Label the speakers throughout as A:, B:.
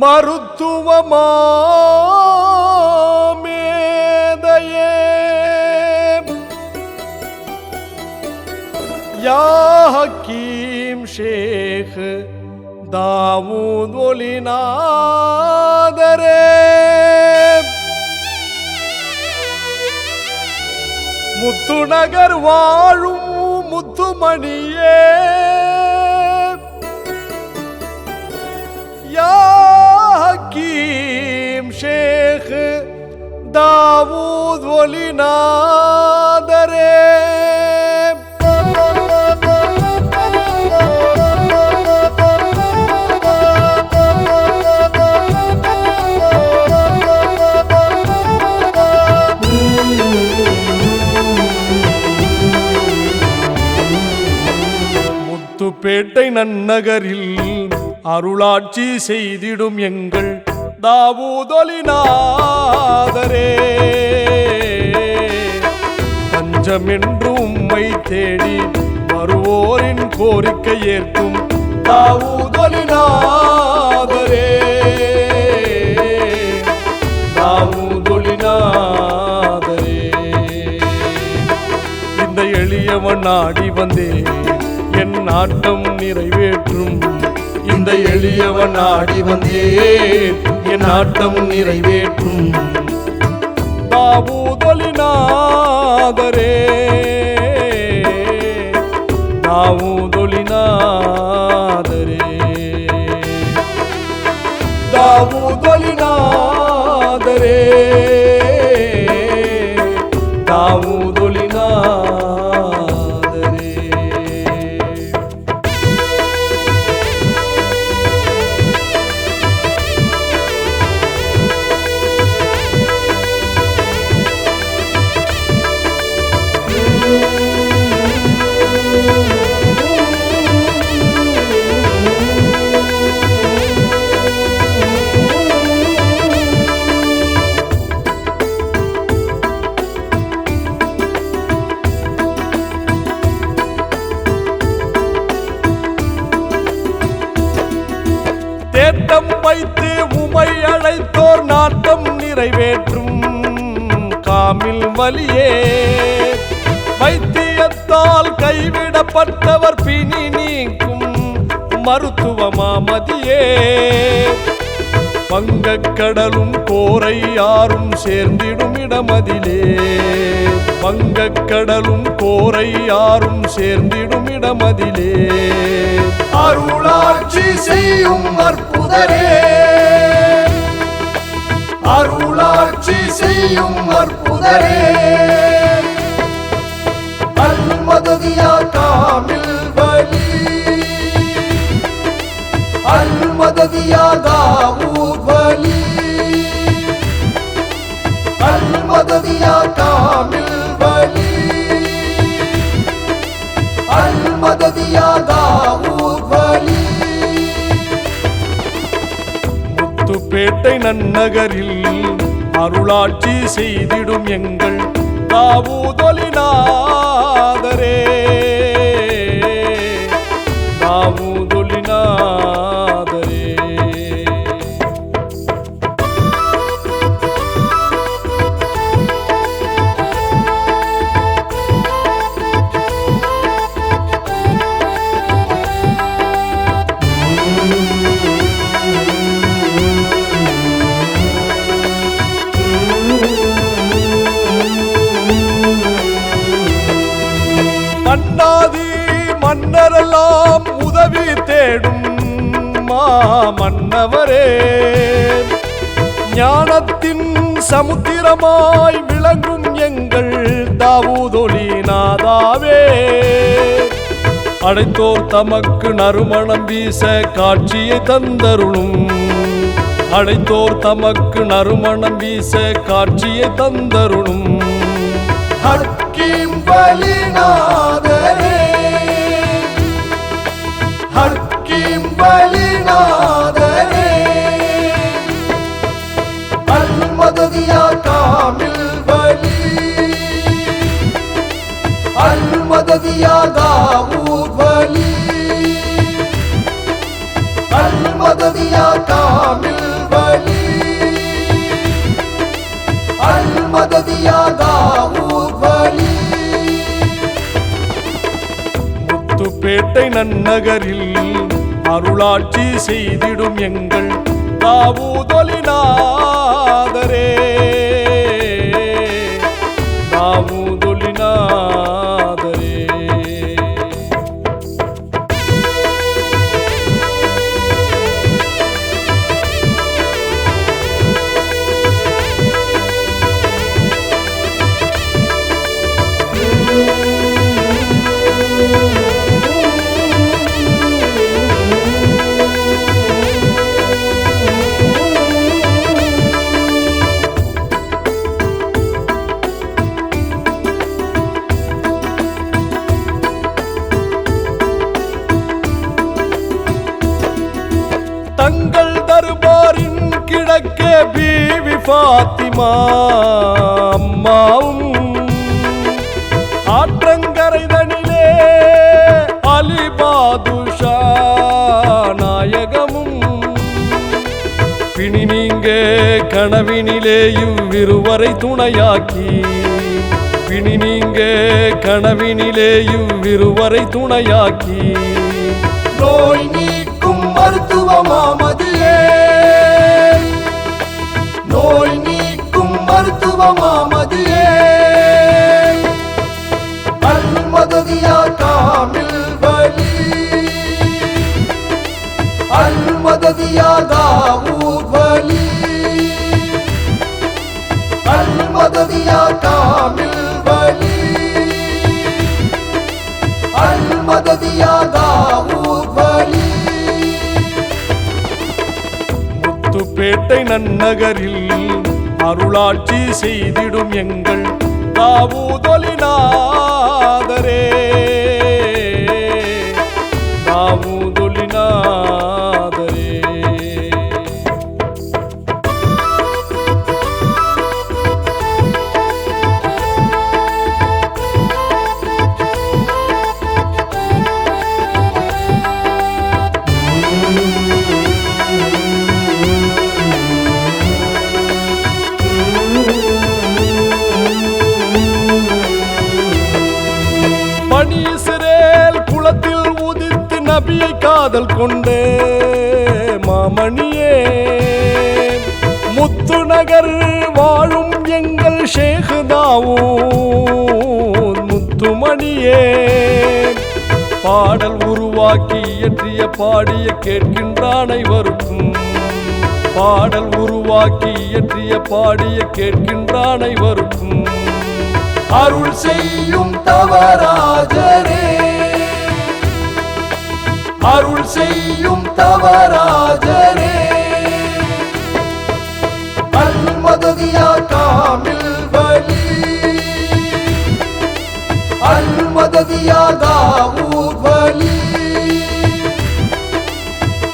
A: மருத்துவமாமேதையே. யா ஷேக் தாவூத் ஒலிநாதரே முத்துநகர் வாழும் முத்துமணியே. தாவூத் ஒலிநாதரே முத்துப்பேட்டை நன்னகரில் அருளாட்சி செய்திடும் எங்கள் தாவூதொலிநாதரே பஞ்சமென்று உம்மை தேடி வருவோரின் கோரிக்கை ஏற்கும் தாவூதொலிநாதரே தாவூதொலிநாதரே இந்த எளியவன் ஆடி வந்தேன் என் நாட்டம் நிறைவேற்றும். இந்த எளியவன் ஆடி வந்தேன். என் ஆட்டம் நிறைவேற்றும். தாவூதொலிநாதரே தாவூதொலிநாதரே தாவூதொலிநாதரே தாவூதொலிநாதரே வைத்து உமை அழைத்தோர் நாட்டம் நிறைவேற்றும் காமில் வலியே. வைத்தியத்தால் கைவிடப்பட்டவர் பிணி நீக்கும் மருத்துவமாமதியே. வங்கக்கடலும் கோரை யாரும் சேர்ந்திடும் இடமதிலே. வங்கக்கடலும் கோரை யாரும் சேர்ந்திடும் இடமதிலே. அருளாட்சி செய்யும் அற்புதரே. அருளாட்சி செய்யும் அற்புதரே. அல்மததியா முத்துப்பேட்டை நன்னகரில் அருளாட்சி செய்திடும் எங்கள் தாவூதொலிநாதரே யாரெல்லாம் உதவி தேடும் மன்னவரே ஞானத்தின் சமுத்திரமாய் விளங்கும் எங்கள் தாவூதொலி நாதாவே அடைத்தோர் தமக்கு நறுமணம் வீச காட்சியை தந்தருளும். அடைத்தோர் தமக்கு நறுமணம் வீச காட்சியை தந்தருளும். ஹக்கீம் வலிநாதரே. ஹக்கீம் வலிநாதரே அல்மததியா காமில் வலி அல்மததியா தாவூத் வலி அல்மததியா காமில்
B: கோட்டை நன்னகரில் அருளாட்சி செய்திடும் எங்கள் தாவூதொலிநாதரே தங்கள் தர்பாரின் கிழக்கே பீவி பாத்திமா அம்மாவும் ஆற்றங்கரைதனிலே அலி பாதுஷா நாயகமும். பிணி நீங்க கனவினிலே இவ்விருவரை துணையாக்கி. பிணி நீங்க கனவினிலே இவ்விருவரை துணையாக்கி.
A: நோய் மருத்துவமா மருத்துவமாமதியே நோய் நீக்கும் மருத்துவமாமதியே அல்மததியா
B: முத்துப்பேட்டை நன்னகரில் அருளாட்சி செய்திடும் எங்கள் தாவூதொலினா காதல் கொண்டே மாமணியே. முத்து நகர் வாழும் எங்கள் ஷேகுதாவும் முத்துமணியே. பாடல் உருவாக்கி இயற்றிய பாடிய கேட்கின்ற அனைவருக்கும் பாடல் உருவாக்கி இயற்றிய பாடிய கேட்கின்ற அனைவருக்கும்
A: அருள் செய்யும் தவராஜரே. அருள் செய்யும் தவராஜரே அல்மததியா காமில் வலி. அல்மததியா தாவூத் வலி.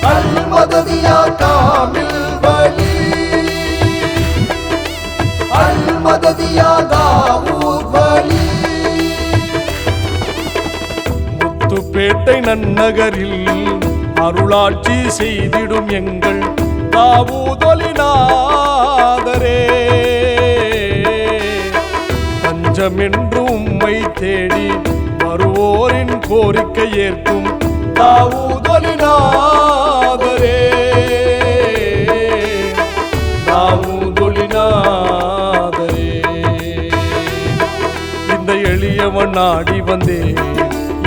A: அல்மததியா காமில் வலி. அல்மததியா தாவூத்
B: முத்துப்பேட்டை நன்னகரில் அருளாட்சி செய்திடும் எங்கள் தாவூதொலிநாதரே தஞ்சமென்று உம்மை தேடி வருவோரின் கோரிக்கை ஏற்கும் தாவூதொலிநாதரே தாவூதொலிநாதரே இந்த எளியவன் நாடி வந்தேன்.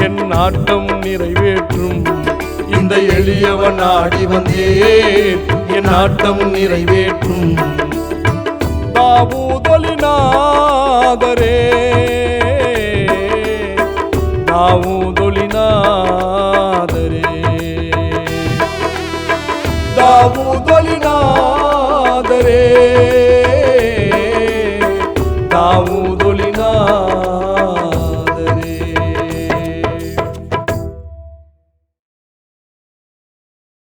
B: என் நாட்டம் நிறைவேற்றும். இந்த எளியவன் நாடி வந்தேன். என் நாட்டம் நிறைவேற்றும். தாவூதொலிநாதரே